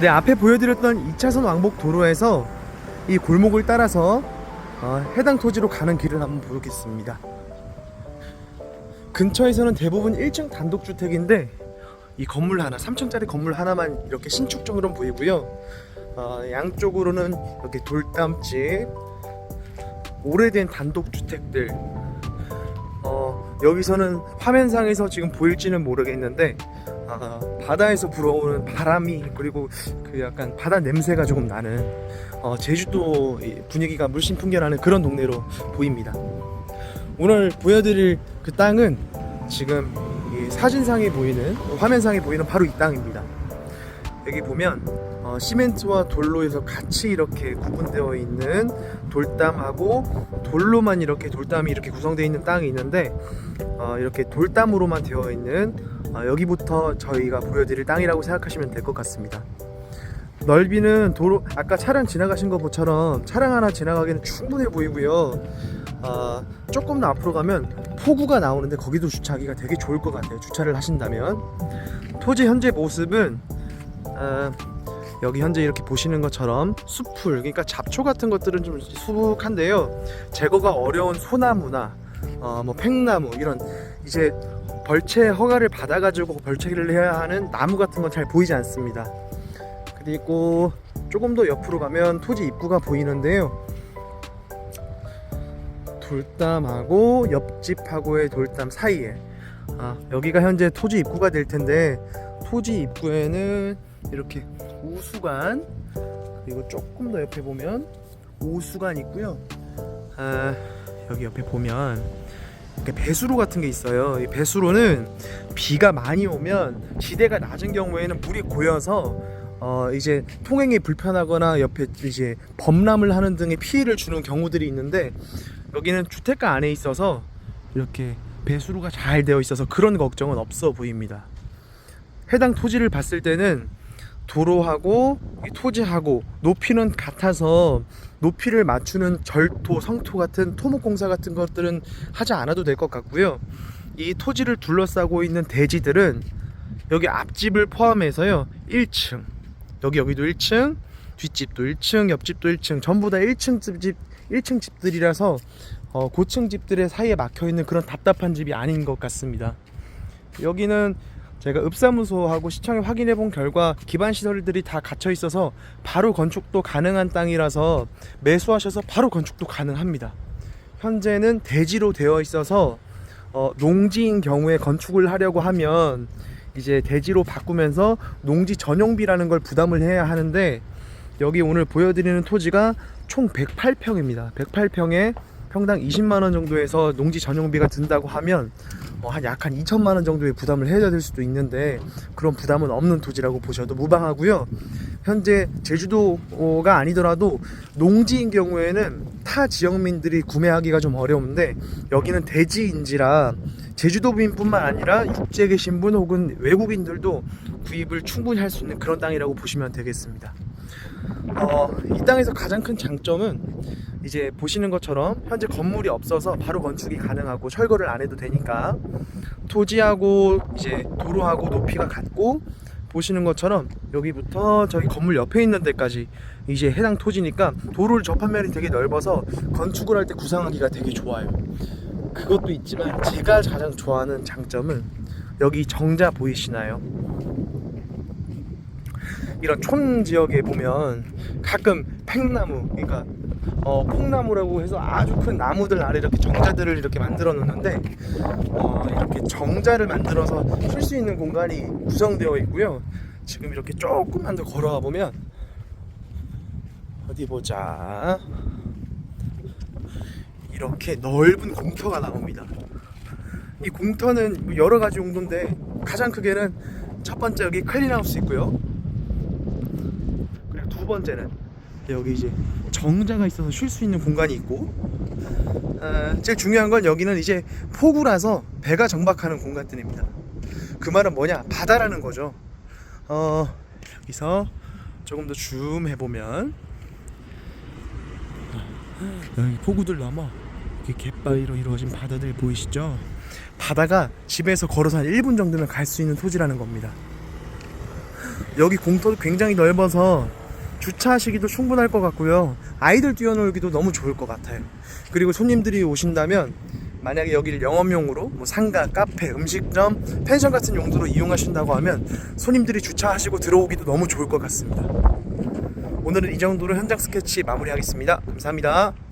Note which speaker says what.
Speaker 1: 네, 앞에 보여드렸던 2차선 왕복 도로에서 이 골목을 따라서 어, 해당 토지로 가는 길을 한번 보겠습니다. 근처에서는 대부분 1층 단독주택인데 이 건물 하나, 3층짜리 건물 하나만 이렇게 신축적으로 보이고요. 어, 양쪽으로는 이렇게 돌담집, 오래된 단독주택들. 어, 여기서는 화면상에서 지금 보일지는 모르겠는데 아, 바다에서 불어오는 바람이 그리고 그 약간 바다 냄새가 조금 나는 어, 제주도 이 분위기가 물씬 풍겨나는 그런 동네로 보입니다. 오늘 보여드릴 그 땅은 지금 이 사진상에 보이는 화면상에 보이는 바로 이 땅입니다. 여기 보면 어, 시멘트와 돌로에서 같이 이렇게 구분되어 있는 돌담하고 돌로만 이렇게 돌담이 이렇게 구성되어 있는 땅이 있는데 어, 이렇게 돌담으로만 되어 있는 어, 여기부터 저희가 보여드릴 땅이라고 생각하시면 될 것 같습니다. 넓이는 도로 아까 차량 지나가신 것처럼 차량 하나 지나가기는 충분해 보이고요. 어, 조금 더 앞으로 가면 포구가 나오는데 거기도 주차하기가 되게 좋을 것 같아요. 주차를 하신다면 토지 현재 모습은 어, 여기 현재 이렇게 보시는 것처럼 숲풀 그러니까 잡초 같은 것들은 좀 수북한데요. 제거가 어려운 소나무나 어, 뭐 팽나무 이런 이제 벌채 허가를 받아가지고 벌채를 해야 하는 나무 같은 건 잘 보이지 않습니다. 그리고 조금 더 옆으로 가면 토지 입구가 보이는데요. 돌담하고 옆집하고의 돌담 사이에 아, 여기가 현재 토지 입구가 될 텐데 토지 입구에는 이렇게 우수관 그리고 조금 더 옆에 보면 오수관 있고요. 아, 여기 옆에 보면 배수로 같은 게 있어요. 이 배수로는 비가 많이 오면 지대가 낮은 경우에는 물이 고여서 어 이제 통행이 불편하거나 옆에 이제 범람을 하는 등의 피해를 주는 경우들이 있는데 여기는 주택가 안에 있어서 이렇게 배수로가 잘 되어 있어서 그런 걱정은 없어 보입니다. 해당 토지를 봤을 때는 도로하고 이 토지하고 높이는 같아서 높이를 맞추는 절토, 성토 같은 토목 공사 같은 것들은 하지 않아도 될 것 같고요. 이 토지를 둘러싸고 있는 대지들은 여기 앞집을 포함해서요. 1층. 여기 여기도 1층, 뒷집도 1층, 옆집도 1층, 전부 다 1층 집 1층 집들이라서 어, 고층 집들의 사이에 막혀 있는 그런 답답한 집이 아닌 것 같습니다. 여기는 제가 읍사무소하고 시청에 확인해 본 결과 기반 시설들이 다 갇혀 있어서 바로 건축도 가능한 땅이라서 매수하셔서 바로 건축도 가능합니다. 현재는 대지로 되어 있어서 어, 농지인 경우에 건축을 하려고 하면 이제 대지로 바꾸면서 농지 전용비라는 걸 부담을 해야 하는데 여기 오늘 보여드리는 토지가 총 108평입니다. 108평에 평당 20만 원 정도에서 농지 전용비가 든다고 하면 뭐한약한 2천만 원 정도의 부담을 해야 될 수도 있는데 그런 부담은 없는 토지라고 보셔도 무방하고요. 현재 제주도가 아니더라도 농지인 경우에는 타 지역민들이 구매하기가 좀 어려운데 여기는 대지인지라 제주도민뿐만 아니라 육지에 계신 분 혹은 외국인들도 구입을 충분히 할 수 있는 그런 땅이라고 보시면 되겠습니다. 어, 이 땅에서 가장 큰 장점은 이제 보시는 것처럼 현재 건물이 없어서 바로 건축이 가능하고 철거를 안 해도 되니까 토지하고 이제 도로하고 높이가 같고 보시는 것처럼 여기부터 저기 건물 옆에 있는 데까지 이제 해당 토지니까 도로를 접한 면이 되게 넓어서 건축을 할 때 구상하기가 되게 좋아요. 그것도 있지만 제가 가장 좋아하는 장점은 여기 정자 보이시나요? 이런 촌 지역에 보면 가끔 팽나무, 그러니까 어, 콩나무라고 해서 아주 큰 나무들 아래 이렇게 정자들을 이렇게 만들어 놓는데 어, 이렇게 정자를 만들어서 쉴 수 있는 공간이 구성되어 있고요. 지금 이렇게 조금만 더 걸어가 보면 어디 보자. 이렇게 넓은 공터가 나옵니다. 이 공터는 뭐 여러 가지 용도인데 가장 크게는 첫 번째 여기 클린하우스 있고요. 두 번째는 여기 이제 정자가 있어서 쉴 수 있는 공간이 있고 어, 제일 중요한 건 여기는 이제 폭우라서 배가 정박하는 공간들입니다. 그 말은 뭐냐 바다라는 거죠. 어, 여기서 조금 더 줌 해보면 여기 폭우들 넘어 이렇게 갯바위로 이루어진 바다들 보이시죠? 바다가 집에서 걸어서 한 1분 정도면 갈 수 있는 토지라는 겁니다. 여기 공터도 굉장히 넓어서 주차하시기도 충분할 것 같고요. 아이들 뛰어놀기도 너무 좋을 것 같아요. 그리고 손님들이 오신다면 만약에 여기를 영업용으로 뭐 상가, 카페, 음식점, 펜션 같은 용도로 이용하신다고 하면 손님들이 주차하시고 들어오기도 너무 좋을 것 같습니다. 오늘은 이 정도로 현장 스케치 마무리하겠습니다. 감사합니다.